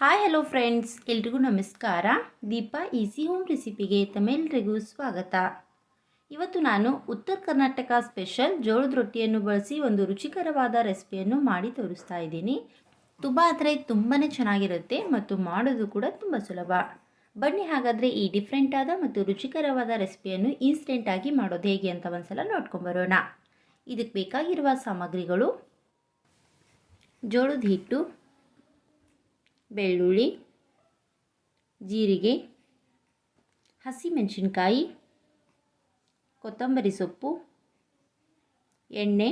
Hi hello friends ಎಲ್ರಿಗೂ ನಮಸ್ಕಾರ. Deepa easy home ರೆಸಿಪಿಗೆ ತಮ್ಮೆಲ್ಲರಿಗೂ ಸ್ವಾಗತ. ಇವತ್ತು ನಾನು ಉತ್ತರ ಕರ್ನಾಟಕ ಸ್ಪೆಷಲ್ ಜೋಳದ ರೊಟ್ಟಿಯನ್ನು ಬಳಸಿ ಒಂದು ರುಚಿಕರವಾದ ರೆಸಿಪಿಯನ್ನು ಮಾಡಿ ತೋರಿಸ್ತಾ ಇದ್ದೀನಿ. ತುಂಬ ಆದರೆ ತುಂಬಾ ಚೆನ್ನಾಗಿರುತ್ತೆ ಮತ್ತು ಮಾಡೋದು ಕೂಡ ತುಂಬ ಸುಲಭ. ಬನ್ನಿ ಹಾಗಾದರೆ ಈ ಡಿಫ್ರೆಂಟ್ ಆದ ಮತ್ತು ರುಚಿಕರವಾದ ರೆಸಿಪಿಯನ್ನು ಇನ್ಸ್ಟೆಂಟಾಗಿ ಮಾಡೋದು ಹೇಗೆ ಅಂತ ಒಂದ್ಸಲ ನೋಡ್ಕೊಂಬರೋಣ ಇದಕ್ಕೆ ಬೇಕಾಗಿರುವ ಸಾಮಗ್ರಿಗಳು, ಜೋಳದ ಹಿಟ್ಟು ಬೆಳ್ಳುಳ್ಳಿ, ಜೀರಿಗೆ, ಹಸಿಮೆಣಸಿನ್ಕಾಯಿ, ಕೊತ್ತಂಬರಿ ಸೊಪ್ಪು, ಎಣ್ಣೆ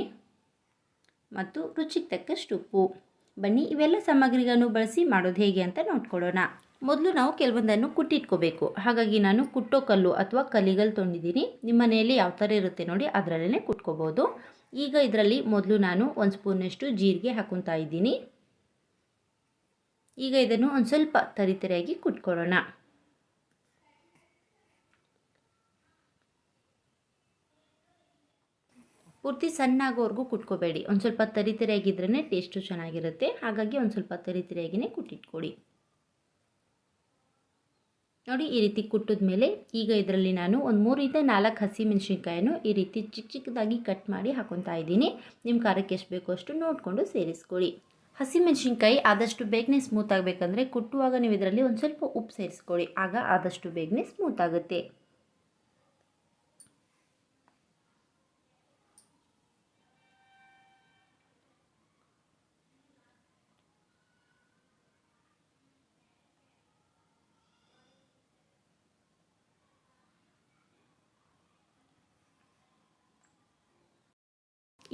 ಮತ್ತು ರುಚಿಗೆ ತಕ್ಕಷ್ಟು ಉಪ್ಪು. ಬನ್ನಿ, ಇವೆಲ್ಲ ಸಾಮಗ್ರಿಗಳನ್ನು ಬಳಸಿ ಮಾಡೋದು ಹೇಗೆ ಅಂತ ನೋಡ್ಕೊಳ್ಳೋಣ. ಮೊದಲು ನಾವು ಕೆಲವೊಂದನ್ನು ಕುಟ್ಟಿಟ್ಕೋಬೇಕು. ಹಾಗಾಗಿ ನಾನು ಕುಟ್ಟೋ ಕಲ್ಲು ಅಥವಾ ಕಲಿಗಲ್ಲು ತೊಗೊಂಡಿದ್ದೀನಿ ನಿಮ್ಮ ಮನೆಯಲ್ಲಿ ಯಾವ ಥರ ಇರುತ್ತೆ ನೋಡಿ ಅದರಲ್ಲೇ ಕುಟ್ಕೋಬೋದು. ಈಗ ಇದರಲ್ಲಿ ಮೊದಲು ನಾನು ಒಂದು ಸ್ಪೂನಷ್ಟು ಜೀರಿಗೆ ಹಾಕೊತಾ ಇದ್ದೀನಿ. ಈಗ ಇದನ್ನು ಒಂದು ಸ್ವಲ್ಪ ತರಿತರಿಯಾಗಿ ಕುಟ್ಕೊಳ್ಳೋಣ. ಪೂರ್ತಿ ಸಣ್ಣಾಗೋವರೆಗೂ ಕುಟ್ಕೋಬೇಡಿ. ಒಂದು ಸ್ವಲ್ಪ ತರಿತರಿಯಾಗಿದ್ರೇ ಟೇಸ್ಟು ಚೆನ್ನಾಗಿರುತ್ತೆ. ಹಾಗಾಗಿ ಒಂದು ಸ್ವಲ್ಪ ತರಿತರಿಯಾಗಿಯೇ ಕುಟ್ಟಿಟ್ಕೊಡಿ ನೋಡಿ, ಈ ರೀತಿ ಕುಟ್ಟಿದ ಮೇಲೆ ಈಗ ಇದರಲ್ಲಿ ನಾನು ಒಂದು ಮೂರಿಂದ ನಾಲ್ಕು ಹಸಿ ಮೆಣಸಿನ್ಕಾಯನ್ನು ಈ ರೀತಿ ಚಿಕ್ಕ ಚಿಕ್ಕದಾಗಿ ಕಟ್ ಮಾಡಿ ಹಾಕೊತಾ ಇದ್ದೀನಿ. ನಿಮ್ಮ ಖಾರಕ್ಕೆ ಎಷ್ಟು ಬೇಕೋ ಅಷ್ಟು ನೋಡಿಕೊಂಡು ಸೇರಿಸ್ಕೊಳ್ಳಿ. ಹಸಿಮೆಣಸಿನ್ಕಾಯಿ ಆದಷ್ಟು ಬೇಗನೆ ಸ್ಮೂತ್ ಆಗಬೇಕಂದ್ರೆ ಕುಟ್ಟುವಾಗ ನೀವು ಇದರಲ್ಲಿ ಒಂದು ಸ್ವಲ್ಪ ಉಪ್ಪು ಸೇರಿಸ್ಕೊಳ್ಳಿ. ಆಗ ಆದಷ್ಟು ಬೇಗನೆ ಸ್ಮೂತ್ ಆಗುತ್ತೆ.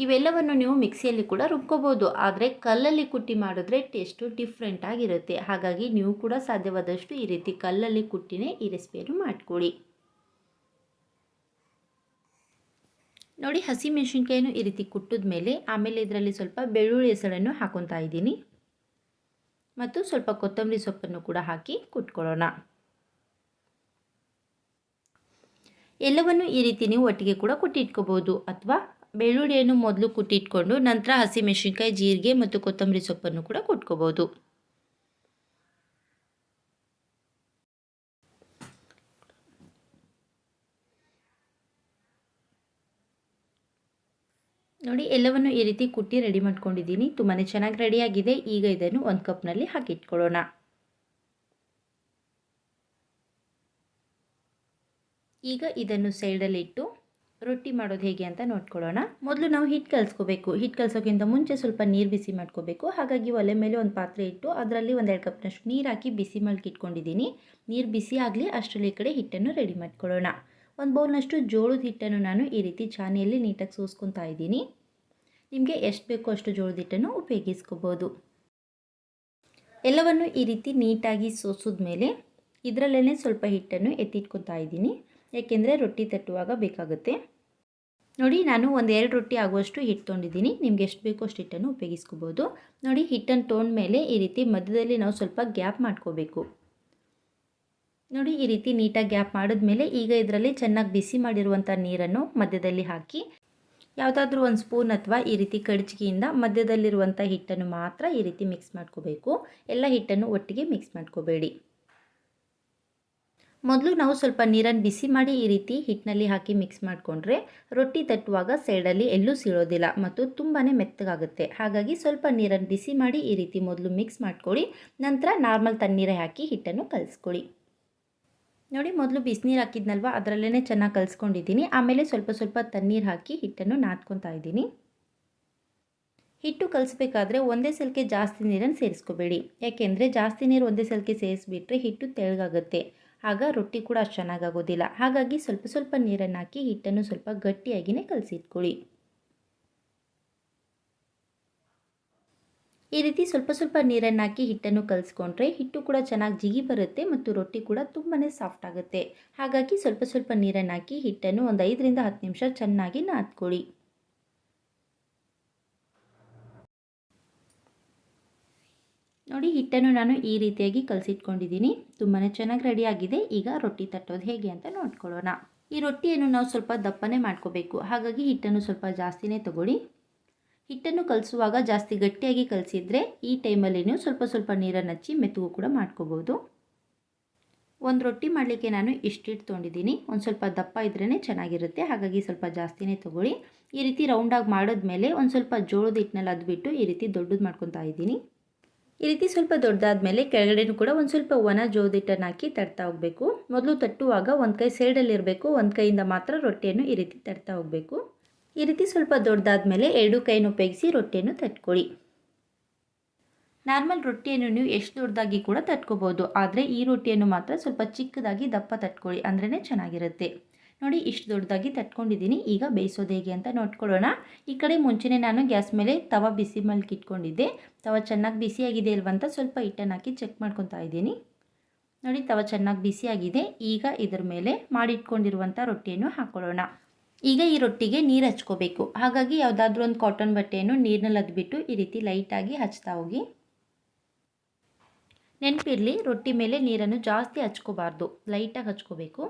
ಇವೆಲ್ಲವನ್ನು ನೀವು ಮಿಕ್ಸಿಯಲ್ಲಿ ಕೂಡ ರುಬ್ಕೋಬೋದು. ಆದರೆ ಕಲ್ಲಲ್ಲಿ ಕುಟ್ಟಿ ಮಾಡಿದ್ರೆ ಟೇಸ್ಟು ಡಿಫ್ರೆಂಟ್ ಆಗಿರುತ್ತೆ. ಹಾಗಾಗಿ ನೀವು ಕೂಡ ಸಾಧ್ಯವಾದಷ್ಟು ಈ ರೀತಿ ಕಲ್ಲಲ್ಲಿ ಕುಟ್ಟಿನೇ ಈ ರೆಸಿಪಿಯನ್ನು ಮಾಡಿಕೊಡಿ ನೋಡಿ, ಹಸಿ ಮೆಣಸಿನ್ಕಾಯನ್ನು ಈ ರೀತಿ ಕುಟ್ಟಿದ ಮೇಲೆ ಆಮೇಲೆ ಇದರಲ್ಲಿ ಸ್ವಲ್ಪ ಬೆಳ್ಳುಳ್ಳಿ ಹೆಸಳನ್ನು ಹಾಕೊತಾ ಇದ್ದೀನಿ. ಮತ್ತು ಸ್ವಲ್ಪ ಕೊತ್ತಂಬರಿ ಸೊಪ್ಪನ್ನು ಕೂಡ ಹಾಕಿ ಕುಟ್ಕೊಳ್ಳೋಣ. ಎಲ್ಲವನ್ನು ಈ ರೀತಿ ನೀವು ಒಟ್ಟಿಗೆ ಕೂಡ ಕುಟ್ಟಿಟ್ಕೋಬೋದು ಅಥವಾ ಬೆಳ್ಳುಳ್ಳಿಯನ್ನು ಮೊದಲು ಕುಟ್ಟಿಟ್ಕೊಂಡು ನಂತರ ಹಸಿಮೆಣಸಿನ್ಕಾಯಿ, ಜೀರಿಗೆ ಮತ್ತು ಕೊತ್ತಂಬರಿ ಸೊಪ್ಪನ್ನು ಕೂಡ ಕುಟ್ಕೋಬೋದು ನೋಡಿ, ಎಲ್ಲವನ್ನು ಈ ರೀತಿ ಕುಟ್ಟಿ ರೆಡಿ ಮಾಡ್ಕೊಂಡಿದ್ದೀನಿ. ತುಂಬಾ ಚೆನ್ನಾಗಿ ರೆಡಿಯಾಗಿದೆ. ಈಗ ಇದನ್ನು ಒಂದು ಕಪ್ನಲ್ಲಿ ಹಾಕಿಟ್ಕೊಳ್ಳೋಣ. ಈಗ ಇದನ್ನು ಸೈಡಲ್ಲಿಟ್ಟು ರೊಟ್ಟಿ ಮಾಡೋದು ಹೇಗೆ ಅಂತ ನೋಡ್ಕೊಳ್ಳೋಣ. ಮೊದಲು ನಾವು ಹಿಟ್ಟು ಕಲಿಸ್ಕೋಬೇಕು. ಹಿಟ್ಟು ಕಲಿಸೋಕ್ಕಿಂತ ಮುಂಚೆ ಸ್ವಲ್ಪ ನೀರು ಬಿಸಿ ಮಾಡ್ಕೋಬೇಕು. ಹಾಗಾಗಿ ಒಲೆ ಮೇಲೆ ಒಂದು ಪಾತ್ರೆ ಇಟ್ಟು ಅದರಲ್ಲಿ ಒಂದೆರಡು ಕಪ್ನಷ್ಟು ನೀರು ಹಾಕಿ ಬಿಸಿ ಮಲ್ಕಿ ಇಟ್ಕೊಂಡಿದ್ದೀನಿ. ನೀರು ಬಿಸಿ ಆಗಲಿ ಅಷ್ಟರಲ್ಲಿ ಕಡೆ ಹಿಟ್ಟನ್ನು ರೆಡಿ ಮಾಡ್ಕೊಳ್ಳೋಣ. ಒಂದು ಬೌಲ್ನಷ್ಟು ಜೋಳದ ಹಿಟ್ಟನ್ನು ನಾನು ಈ ರೀತಿ ಚಾನಿಯಲ್ಲಿ ನೀಟಾಗಿ ಸೋಸ್ಕೊತಾ ಇದ್ದೀನಿ. ನಿಮಗೆ ಎಷ್ಟು ಬೇಕೋ ಅಷ್ಟು ಜೋಳದ ಹಿಟ್ಟನ್ನು ಉಪಯೋಗಿಸ್ಕೋಬೋದು. ಎಲ್ಲವನ್ನು ಈ ರೀತಿ ನೀಟಾಗಿ ಸೋಸಿದ ಮೇಲೆ ಇದರಲ್ಲೇ ಸ್ವಲ್ಪ ಹಿಟ್ಟನ್ನು ಎತ್ತಿಟ್ಕೊತಾ ಇದ್ದೀನಿ. ಏಕೆಂದರೆ ರೊಟ್ಟಿ ತಟ್ಟುವಾಗ ಬೇಕಾಗುತ್ತೆ. ನೋಡಿ, ನಾನು ಒಂದು ಎರಡು ರೊಟ್ಟಿ ಆಗುವಷ್ಟು ಹಿಟ್ಟು ತೊಗೊಂಡಿದ್ದೀನಿ. ನಿಮ್ಗೆ ಎಷ್ಟು ಬೇಕೋ ಅಷ್ಟು ಹಿಟ್ಟನ್ನು ಉಪಯೋಗಿಸ್ಕೋಬೋದು. ನೋಡಿ, ಹಿಟ್ಟನ್ನು ತೊಗೊಂಡ ಮೇಲೆ ಈ ರೀತಿ ಮಧ್ಯದಲ್ಲಿ ನಾವು ಸ್ವಲ್ಪ ಗ್ಯಾಪ್ ಮಾಡ್ಕೋಬೇಕು. ನೋಡಿ, ಈ ರೀತಿ ನೀಟಾಗಿ ಗ್ಯಾಪ್ ಮಾಡಿದ್ಮೇಲೆ ಈಗ ಇದರಲ್ಲಿ ಚೆನ್ನಾಗಿ ಬಿಸಿ ಮಾಡಿರುವಂಥ ನೀರನ್ನು ಮಧ್ಯದಲ್ಲಿ ಹಾಕಿ, ಯಾವುದಾದ್ರೂ ಒಂದು ಸ್ಪೂನ್ ಅಥವಾ ಈ ರೀತಿ ಕಡ್ಚಿಗೆಯಿಂದ ಮಧ್ಯದಲ್ಲಿರುವಂಥ ಹಿಟ್ಟನ್ನು ಮಾತ್ರ ಈ ರೀತಿ ಮಿಕ್ಸ್ ಮಾಡ್ಕೋಬೇಕು. ಎಲ್ಲ ಹಿಟ್ಟನ್ನು ಒಟ್ಟಿಗೆ ಮಿಕ್ಸ್ ಮಾಡ್ಕೋಬೇಡಿ. ಮೊದಲು ನಾವು ಸ್ವಲ್ಪ ನೀರನ್ನು ಬಿಸಿ ಮಾಡಿ ಈ ರೀತಿ ಹಿಟ್ಟಿನಲ್ಲಿ ಹಾಕಿ ಮಿಕ್ಸ್ ಮಾಡಿಕೊಂಡ್ರೆ ರೊಟ್ಟಿ ತಟ್ಟುವಾಗ ಸೈಡಲ್ಲಿ ಎಲ್ಲೂ ಸೀಳೋದಿಲ್ಲ ಮತ್ತು ತುಂಬಾ ಮೆತ್ತಗಾಗುತ್ತೆ. ಹಾಗಾಗಿ ಸ್ವಲ್ಪ ನೀರನ್ನು ಬಿಸಿ ಮಾಡಿ ಈ ರೀತಿ ಮೊದಲು ಮಿಕ್ಸ್ ಮಾಡ್ಕೊಳ್ಳಿ, ನಂತರ ನಾರ್ಮಲ್ ತಣ್ಣೀರೇ ಹಾಕಿ ಹಿಟ್ಟನ್ನು ಕಲಿಸ್ಕೊಳ್ಳಿ. ನೋಡಿ, ಮೊದಲು ಬಿಸಿನೀರು ಹಾಕಿದ್ನಲ್ವ? ಅದರಲ್ಲೇ ಚೆನ್ನಾಗಿ ಕಲಿಸ್ಕೊಂಡಿದ್ದೀನಿ. ಆಮೇಲೆ ಸ್ವಲ್ಪ ಸ್ವಲ್ಪ ತಣ್ಣೀರು ಹಾಕಿ ಹಿಟ್ಟನ್ನು ನಾದ್ಕೊತಾ ಇದ್ದೀನಿ. ಹಿಟ್ಟು ಕಲಿಸ್ಬೇಕಾದ್ರೆ ಒಂದೇ ಸಲಕ್ಕೆ ಜಾಸ್ತಿ ನೀರನ್ನು ಸೇರಿಸ್ಕೋಬೇಡಿ. ಯಾಕೆಂದರೆ ಜಾಸ್ತಿ ನೀರು ಒಂದೇ ಸಲಕ್ಕೆ ಸೇರಿಸ್ಬಿಟ್ರೆ ಹಿಟ್ಟು ತೆಳ್ಳಗಾಗುತ್ತೆ. ಆಗ ರೊಟ್ಟಿ ಕೂಡ ಅಷ್ಟು ಚೆನ್ನಾಗಾಗೋದಿಲ್ಲ. ಹಾಗಾಗಿ ಸ್ವಲ್ಪ ಸ್ವಲ್ಪ ನೀರನ್ನು ಹಾಕಿ ಹಿಟ್ಟನ್ನು ಸ್ವಲ್ಪ ಗಟ್ಟಿಯಾಗಿಯೇ ಕಲಸಿಟ್ಕೊಳ್ಳಿ. ಈ ರೀತಿ ಸ್ವಲ್ಪ ಸ್ವಲ್ಪ ನೀರನ್ನು ಹಾಕಿ ಹಿಟ್ಟನ್ನು ಕಲಿಸ್ಕೊಂಡ್ರೆ ಹಿಟ್ಟು ಕೂಡ ಚೆನ್ನಾಗಿ ಜಿಗಿ ಬರುತ್ತೆ ಮತ್ತು ರೊಟ್ಟಿ ಕೂಡ ತುಂಬಾ ಸಾಫ್ಟ್ ಆಗುತ್ತೆ. ಹಾಗಾಗಿ ಸ್ವಲ್ಪ ಸ್ವಲ್ಪ ನೀರನ್ನು ಹಾಕಿ ಹಿಟ್ಟನ್ನು ಒಂದು ಐದರಿಂದ ಹತ್ತು ನಿಮಿಷ ಚೆನ್ನಾಗಿ ನಾದ್ಕೊಳ್ಳಿ. ನೋಡಿ, ಹಿಟ್ಟನ್ನು ನಾನು ಈ ರೀತಿಯಾಗಿ ಕಲಸಿಟ್ಕೊಂಡಿದ್ದೀನಿ. ತುಂಬಾ ಚೆನ್ನಾಗಿ ರೆಡಿಯಾಗಿದೆ. ಈಗ ರೊಟ್ಟಿ ತಟ್ಟೋದು ಹೇಗೆ ಅಂತ ನೋಡ್ಕೊಳ್ಳೋಣ. ಈ ರೊಟ್ಟಿಯನ್ನು ನಾವು ಸ್ವಲ್ಪ ದಪ್ಪನೇ ಮಾಡ್ಕೋಬೇಕು. ಹಾಗಾಗಿ ಹಿಟ್ಟನ್ನು ಸ್ವಲ್ಪ ಜಾಸ್ತಿನೇ ತಗೊಳ್ಳಿ. ಹಿಟ್ಟನ್ನು ಕಲಿಸುವಾಗ ಜಾಸ್ತಿ ಗಟ್ಟಿಯಾಗಿ ಕಲಸಿದ್ರೆ ಈ ಟೈಮಲ್ಲಿ ನೀವು ಸ್ವಲ್ಪ ಸ್ವಲ್ಪ ನೀರನ್ನು ಹಚ್ಚಿ ಮೆತ್ತಗೂ ಕೂಡ ಮಾಡ್ಕೋಬೋದು. ಒಂದು ರೊಟ್ಟಿ ಮಾಡಲಿಕ್ಕೆ ನಾನು ಇಷ್ಟಿಟ್ಟು ತೊಗೊಂಡಿದ್ದೀನಿ. ಒಂದು ಸ್ವಲ್ಪ ದಪ್ಪ ಇದ್ರೇ ಚೆನ್ನಾಗಿರುತ್ತೆ. ಹಾಗಾಗಿ ಸ್ವಲ್ಪ ಜಾಸ್ತಿನೇ ತೊಗೊಳ್ಳಿ. ಈ ರೀತಿ ರೌಂಡಾಗಿ ಮಾಡಿದ್ಮೇಲೆ ಒಂದು ಸ್ವಲ್ಪ ಜೋಳದ ಹಿಟ್ಟಿನಲ್ಲಿ ಅದ್ಬಿಟ್ಟು ಈ ರೀತಿ ದೊಡ್ಡದು ಮಾಡ್ಕೊತಾ ಇದ್ದೀನಿ. ಈ ರೀತಿ ಸ್ವಲ್ಪ ದೊಡ್ಡದಾದ ಮೇಲೆ ಕೆಳಗಡೆನೂ ಕೂಡ ಒಂದು ಸ್ವಲ್ಪ ಒಣ ಜೋದಿಟ್ಟನ್ನು ಹಾಕಿ ತಡ್ತಾ ಹೋಗಬೇಕು. ಮೊದಲು ತಟ್ಟುವಾಗ ಒಂದು ಕೈ ಸೈಡಲ್ಲಿ ಇರಬೇಕು, ಒಂದು ಕೈಯಿಂದ ಮಾತ್ರ ರೊಟ್ಟಿಯನ್ನು ಈ ರೀತಿ ತಡ್ತಾ ಹೋಗಬೇಕು. ಈ ರೀತಿ ಸ್ವಲ್ಪ ದೊಡ್ಡದಾದ್ಮೇಲೆ ಎರಡು ಕೈನ ಉಪಯೋಗಿಸಿ ರೊಟ್ಟಿಯನ್ನು ತಟ್ಕೊಳ್ಳಿ. ನಾರ್ಮಲ್ ರೊಟ್ಟಿಯನ್ನು ನೀವು ಎಷ್ಟು ದೊಡ್ಡದಾಗಿ ಕೂಡ ತಟ್ಕೋಬೋದು, ಆದರೆ ಈ ರೊಟ್ಟಿಯನ್ನು ಮಾತ್ರ ಸ್ವಲ್ಪ ಚಿಕ್ಕದಾಗಿ ದಪ್ಪ ತಟ್ಕೊಳ್ಳಿ ಅಂದ್ರೇ ಚೆನ್ನಾಗಿರುತ್ತೆ. ನೋಡಿ ಇಷ್ಟು ದೊಡ್ಡದಾಗಿ ತಟ್ಕೊಂಡಿದ್ದೀನಿ. ಈಗ ಬೇಯಿಸೋದು ಹೇಗೆ ಅಂತ ನೋಡ್ಕೊಳ್ಳೋಣ. ಈ ಕಡೆ ಮುಂಚೆನೇ ನಾನು ಗ್ಯಾಸ್ ಮೇಲೆ ತವ ಬಿಸಿ ಮಲ್ಕಿ ಇಟ್ಕೊಂಡಿದ್ದೆ. ತವ ಚೆನ್ನಾಗಿ ಬಿಸಿಯಾಗಿದೆ ಇಲ್ವಂತ ಸ್ವಲ್ಪ ಹಿಟ್ಟನ್ನು ಹಾಕಿ ಚೆಕ್ ಮಾಡ್ಕೊತಾ ಇದ್ದೀನಿ. ನೋಡಿ ತವ ಚೆನ್ನಾಗಿ ಬಿಸಿಯಾಗಿದೆ ಈಗ ಇದರ ಮೇಲೆ ಮಾಡಿಟ್ಕೊಂಡಿರುವಂಥ ರೊಟ್ಟಿಯನ್ನು ಹಾಕ್ಕೊಳ್ಳೋಣ ಈಗ ಈ ರೊಟ್ಟಿಗೆ ನೀರು ಹಚ್ಕೋಬೇಕು. ಹಾಗಾಗಿ ಯಾವುದಾದ್ರೂ ಒಂದು ಕಾಟನ್ ಬಟ್ಟೆಯನ್ನು ನೀರಿನಲ್ಲಿ ಅದ್ಬಿಟ್ಟು ಈ ರೀತಿ ಲೈಟಾಗಿ ಹಚ್ತಾ ಹೋಗಿ. ನೆನಪಿರಲಿ ರೊಟ್ಟಿ ಮೇಲೆ ನೀರನ್ನು ಜಾಸ್ತಿ ಹಚ್ಕೋಬಾರ್ದು. ಲೈಟಾಗಿ ಹಚ್ಕೋಬೇಕು.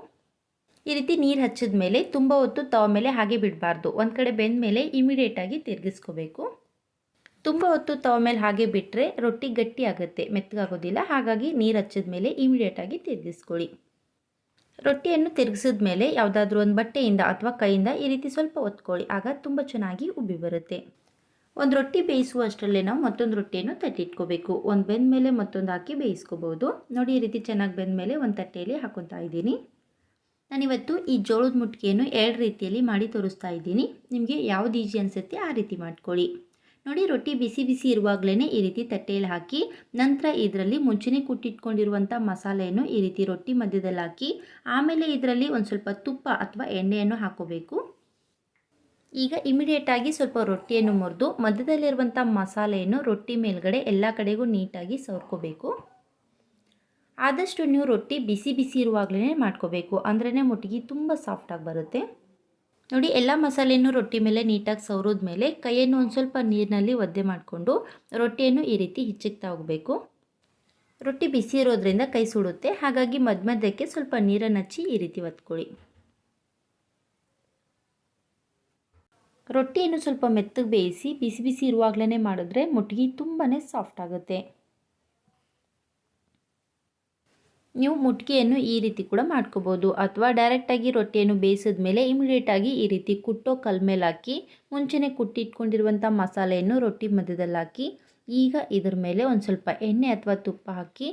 ಈ ರೀತಿ ನೀರು ಹಚ್ಚಿದ ಮೇಲೆ ತುಂಬ ಹೊತ್ತು ತವ ಮೇಲೆ ಹಾಗೆ ಬಿಡಬಾರ್ದು. ಒಂದು ಕಡೆ ಬೆಂದ ಮೇಲೆ ಇಮಿಡಿಯೇಟಾಗಿ ತಿರುಗಿಸ್ಕೋಬೇಕು. ತುಂಬ ಹೊತ್ತು ತವ ಮೇಲೆ ಹಾಗೆ ಬಿಟ್ಟರೆ ರೊಟ್ಟಿ ಗಟ್ಟಿ ಆಗುತ್ತೆ, ಮೆತ್ತಗಾಗೋದಿಲ್ಲ. ಹಾಗಾಗಿ ನೀರು ಹಚ್ಚಿದ ಮೇಲೆ ಇಮಿಡಿಯೇಟಾಗಿ ತಿರುಗಿಸ್ಕೊಳ್ಳಿ. ರೊಟ್ಟಿಯನ್ನು ತಿರುಗಿಸಿದ ಮೇಲೆ ಯಾವುದಾದ್ರೂ ಒಂದು ಬಟ್ಟೆಯಿಂದ ಅಥವಾ ಕೈಯಿಂದ ಈ ರೀತಿ ಸ್ವಲ್ಪ ಒತ್ಕೊಳ್ಳಿ ಆಗ ತುಂಬ ಚೆನ್ನಾಗಿ ಉಬ್ಬಿ ಬರುತ್ತೆ. ಒಂದು ರೊಟ್ಟಿ ಬೇಯಿಸುವಷ್ಟರಲ್ಲೇ ನಾವು ಮತ್ತೊಂದು ರೊಟ್ಟಿಯನ್ನು ತಟ್ಟಿಟ್ಕೋಬೇಕು. ಒಂದು ಬೆಂದ ಮೇಲೆ ಮತ್ತೊಂದು ಹಾಕಿ ಬೇಯಿಸ್ಕೋಬೋದು. ನೋಡಿ ಈ ರೀತಿ ಚೆನ್ನಾಗಿ ಬೆಂದ ಮೇಲೆ ಒಂದು ತಟ್ಟೆಯಲ್ಲಿ ಹಾಕೊತಾ ಇದ್ದೀನಿ. ನಾನಿವತ್ತು ಈ ಜೋಳದ ಮುಟ್ಕೆಯನ್ನು ಎರಡು ರೀತಿಯಲ್ಲಿ ಮಾಡಿ ತೋರಿಸ್ತಾ ಇದ್ದೀನಿ. ನಿಮಗೆ ಯಾವ್ದು ಈಜಿ ಅನಿಸುತ್ತೆ ಆ ರೀತಿ ಮಾಡ್ಕೊಳ್ಳಿ. ನೋಡಿ, ರೊಟ್ಟಿ ಬಿಸಿ ಬಿಸಿ ಇರುವಾಗಲೇ ಈ ರೀತಿ ತಟ್ಟೆಯಲ್ಲಿ ಹಾಕಿ, ನಂತರ ಇದರಲ್ಲಿ ಮುಂಚೆನೇ ಕುಟ್ಟಿಟ್ಕೊಂಡಿರುವಂಥ ಮಸಾಲೆಯನ್ನು ಈ ರೀತಿ ರೊಟ್ಟಿ ಮಧ್ಯದಲ್ಲಿ ಹಾಕಿ, ಆಮೇಲೆ ಇದರಲ್ಲಿ ಒಂದು ಸ್ವಲ್ಪ ತುಪ್ಪ ಅಥವಾ ಎಣ್ಣೆಯನ್ನು ಹಾಕೋಬೇಕು. ಈಗ ಇಮಿಡಿಯೇಟಾಗಿ ಸ್ವಲ್ಪ ರೊಟ್ಟಿಯನ್ನು ಮುರಿದು, ಮಧ್ಯದಲ್ಲಿರುವಂಥ ಮಸಾಲೆಯನ್ನು ರೊಟ್ಟಿ ಮೇಲ್ಗಡೆ ಎಲ್ಲ ಕಡೆಗೂ ನೀಟಾಗಿ ಸವರ್ಕೋಬೇಕು. ಆದಷ್ಟು ನೀವು ರೊಟ್ಟಿ ಬಿಸಿ ಬಿಸಿ ಇರುವಾಗಲೇ ಮಾಡ್ಕೋಬೇಕು. ಅಂದ್ರೇ ಮುಟ್ಟಿಗೆ ತುಂಬ ಸಾಫ್ಟಾಗಿ ಬರುತ್ತೆ. ನೋಡಿ, ಎಲ್ಲ ಮಸಾಲೆಯನ್ನು ರೊಟ್ಟಿ ಮೇಲೆ ನೀಟಾಗಿ ಸವರೋದ ಮೇಲೆ ಕೈಯನ್ನು ಒಂದು ಸ್ವಲ್ಪ ನೀರಿನಲ್ಲಿ ಒದ್ದೆ ಮಾಡಿಕೊಂಡು ರೊಟ್ಟಿಯನ್ನು ಈ ರೀತಿ ಹಿಚ್ಚಿಕ್ತಾ ಹೋಗಬೇಕು. ರೊಟ್ಟಿ ಬಿಸಿ ಇರೋದ್ರಿಂದ ಕೈ ಸುಡುತ್ತೆ. ಹಾಗಾಗಿ ಮಧ್ಯ ಮಧ್ಯಕ್ಕೆ ಸ್ವಲ್ಪ ನೀರನ್ನು ಹಚ್ಚಿ ಈ ರೀತಿ ಒತ್ಕೊಳ್ಳಿ. ರೊಟ್ಟಿಯನ್ನು ಸ್ವಲ್ಪ ಮೆತ್ತಗೆ ಬೇಯಿಸಿ ಬಿಸಿ ಬಿಸಿ ಇರುವಾಗಲೇ ಮಾಡಿದ್ರೆ ಮುಟ್ಟಿಗೆ ತುಂಬಾ ಸಾಫ್ಟ್ ಆಗುತ್ತೆ. ನೀವು ಮುಟ್ಕಿಯನ್ನು ಈ ರೀತಿ ಕೂಡ ಮಾಡ್ಕೋಬೋದು. ಅಥವಾ ಡೈರೆಕ್ಟಾಗಿ ರೊಟ್ಟಿಯನ್ನು ಬೇಯಿಸಿದ ಮೇಲೆ ಇಮಿಡಿಯೇಟಾಗಿ ಈ ರೀತಿ ಕುಟ್ಟೋ ಕಲ್ ಮೇಲೆ ಹಾಕಿ, ಮುಂಚೆನೇ ಕುಟ್ಟಿಟ್ಕೊಂಡಿರುವಂಥ ಮಸಾಲೆಯನ್ನು ರೊಟ್ಟಿ ಮಧ್ಯದಲ್ಲಿ ಹಾಕಿ, ಈಗ ಇದ್ರ ಮೇಲೆ ಒಂದು ಸ್ವಲ್ಪ ಎಣ್ಣೆ ಅಥವಾ ತುಪ್ಪ ಹಾಕಿ.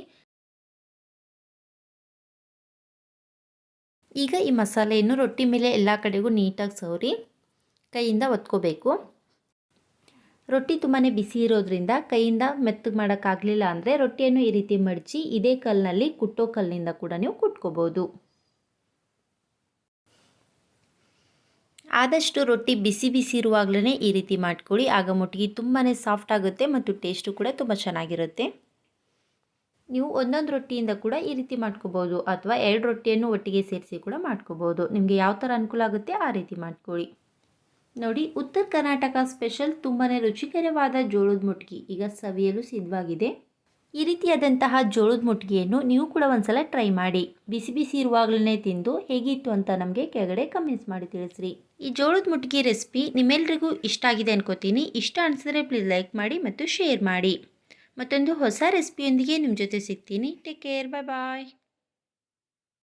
ಈಗ ಈ ಮಸಾಲೆಯನ್ನು ರೊಟ್ಟಿ ಮೇಲೆ ಎಲ್ಲ ಕಡೆಗೂ ನೀಟಾಗಿ ಸವರಿ ಕೈಯಿಂದ ಒತ್ಕೋಬೇಕು. ರೊಟ್ಟಿ ತುಂಬಾ ಬಿಸಿ ಇರೋದ್ರಿಂದ ಕೈಯಿಂದ ಮೆತ್ತಗೆ ಮಾಡೋಕ್ಕಾಗಲಿಲ್ಲ ಅಂದರೆ ರೊಟ್ಟಿಯನ್ನು ಈ ರೀತಿ ಮಡಚಿ ಇದೇ ಕಲ್ಲಿನಲ್ಲಿ ಕುಟ್ಟೋ ಕಲ್ಲಿನಿಂದ ಕೂಡ ನೀವು ಕುಟ್ಕೋಬೋದು. ಆದಷ್ಟು ರೊಟ್ಟಿ ಬಿಸಿ ಬಿಸಿ ಇರುವಾಗಲೇ ಈ ರೀತಿ ಮಾಡ್ಕೊಳ್ಳಿ. ಆಗ ಮುಟ್ಟಿಗೆ ತುಂಬಾ ಸಾಫ್ಟ್ ಆಗುತ್ತೆ ಮತ್ತು ಟೇಸ್ಟು ಕೂಡ ತುಂಬ ಚೆನ್ನಾಗಿರುತ್ತೆ. ನೀವು ಒಂದೊಂದು ರೊಟ್ಟಿಯಿಂದ ಕೂಡ ಈ ರೀತಿ ಮಾಡ್ಕೋಬೋದು ಅಥವಾ ಎರಡು ರೊಟ್ಟಿಯನ್ನು ಒಟ್ಟಿಗೆ ಸೇರಿಸಿ ಕೂಡ ಮಾಡ್ಕೋಬೋದು. ನಿಮಗೆ ಯಾವ ಥರ ಅನುಕೂಲ ಆಗುತ್ತೆ ಆ ರೀತಿ ಮಾಡ್ಕೊಳ್ಳಿ. ನೋಡಿ, ಉತ್ತರ ಕರ್ನಾಟಕ ಸ್ಪೆಷಲ್ ತುಂಬಾ ರುಚಿಕರವಾದ ಜೋಳದ ಮುಟ್ಗಿ ಈಗ ಸವಿಯಲು ಸಿದ್ಧವಾಗಿದೆ. ಈ ರೀತಿಯಾದಂತಹ ಜೋಳದ ಮುಟ್ಗಿಯನ್ನು ನೀವು ಕೂಡ ಒಂದ್ಸಲ ಟ್ರೈ ಮಾಡಿ. ಬಿಸಿ ಬಿಸಿ ಇರುವಾಗಲೇ ತಿಂದು ಹೇಗಿತ್ತು ಅಂತ ನಮಗೆ ಕೆಳಗಡೆ ಕಮೆಂಟ್ಸ್ ಮಾಡಿ ತಿಳಿಸ್ರಿ. ಈ ಜೋಳದ ಮುಟ್ಗಿ ರೆಸಿಪಿ ನಿಮ್ಮೆಲ್ರಿಗೂ ಇಷ್ಟ ಆಗಿದೆ ಅನ್ಕೋತೀನಿ. ಇಷ್ಟ ಅನಿಸಿದ್ರೆ ಪ್ಲೀಸ್ ಲೈಕ್ ಮಾಡಿ ಮತ್ತು ಶೇರ್ ಮಾಡಿ. ಮತ್ತೊಂದು ಹೊಸ ರೆಸಿಪಿಯೊಂದಿಗೆ ನಿಮ್ಮ ಜೊತೆ ಸಿಗ್ತೀನಿ. ಟೇಕ್ ಕೇರ್ ಬಾಯ್ ಬಾಯ್